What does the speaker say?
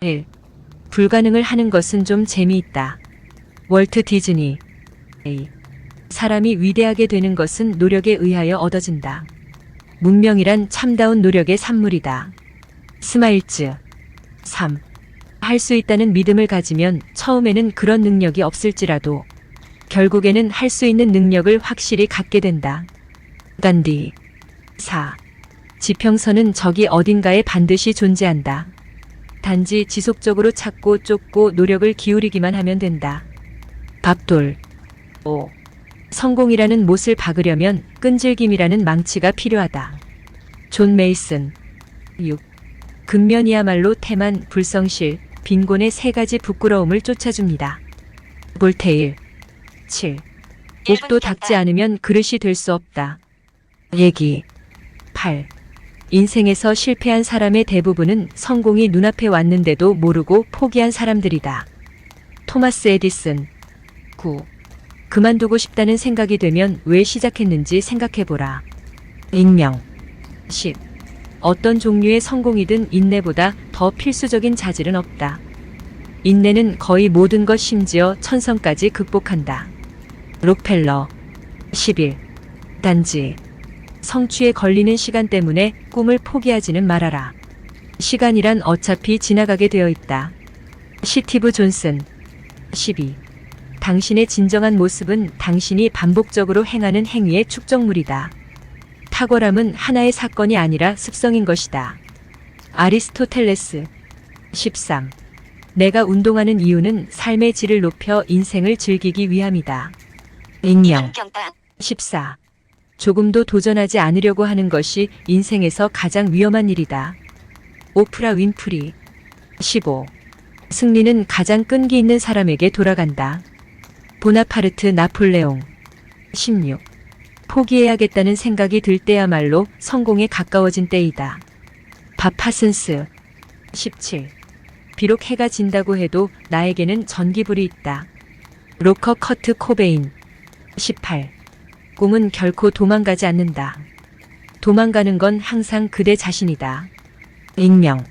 1. 불가능을 하는 것은 좀 재미있다. 월트 디즈니. A. 사람이 위대하게 되는 것은 노력에 의하여 얻어진다. 문명이란 참다운 노력의 산물이다. 스마일즈. 3. 할 수 있다는 믿음을 가지면 처음에는 그런 능력이 없을지라도 결국에는 할 수 있는 능력을 확실히 갖게 된다. 간디. 4. 지평선은 저기 어딘가에 반드시 존재한다. 단지 지속적으로 찾고 쫓고 노력을 기울이기만 하면 된다. 밥돌. 5. 성공이라는 못을 박으려면 끈질김이라는 망치가 필요하다. 존 메이슨. 6. 근면이야말로 태만, 불성실, 빈곤의 세 가지 부끄러움을 쫓아줍니다. 볼테일. 7. 옥도 닦지 않으면 그릇이 될 수 없다. 얘기. 8. 인생에서 실패한 사람의 대부분은 성공이 눈앞에 왔는데도 모르고 포기한 사람들이다. 토마스 에디슨. 9. 그만두고 싶다는 생각이 되면 왜 시작했는지 생각해보라. 익명. 10. 어떤 종류의 성공이든 인내보다 더 필수적인 자질은 없다. 인내는 거의 모든 것 심지어 천성까지 극복한다. 록펠러. 11. 단지. 성취에 걸리는 시간 때문에 꿈을 포기하지는 말아라. 시간이란 어차피 지나가게 되어 있다. 시티브 존슨. 12. 당신의 진정한 모습은 당신이 반복적으로 행하는 행위의 축적물이다. 탁월함은 하나의 사건이 아니라 습성인 것이다. 아리스토텔레스. 13. 내가 운동하는 이유는 삶의 질을 높여 인생을 즐기기 위함이다. 경박 14. 조금도 도전하지 않으려고 하는 것이 인생에서 가장 위험한 일이다. 오프라 윈프리. 15. 승리는 가장 끈기 있는 사람에게 돌아간다. 보나파르트 나폴레옹. 16. 포기해야겠다는 생각이 들 때야말로 성공에 가까워진 때이다. 밥 파슨스. 17. 비록 해가 진다고 해도 나에게는 전기불이 있다. 로커 커트 코베인. 18. 꿈은 결코 도망가지 않는다. 도망가는 건 항상 그대 자신이다. 익명.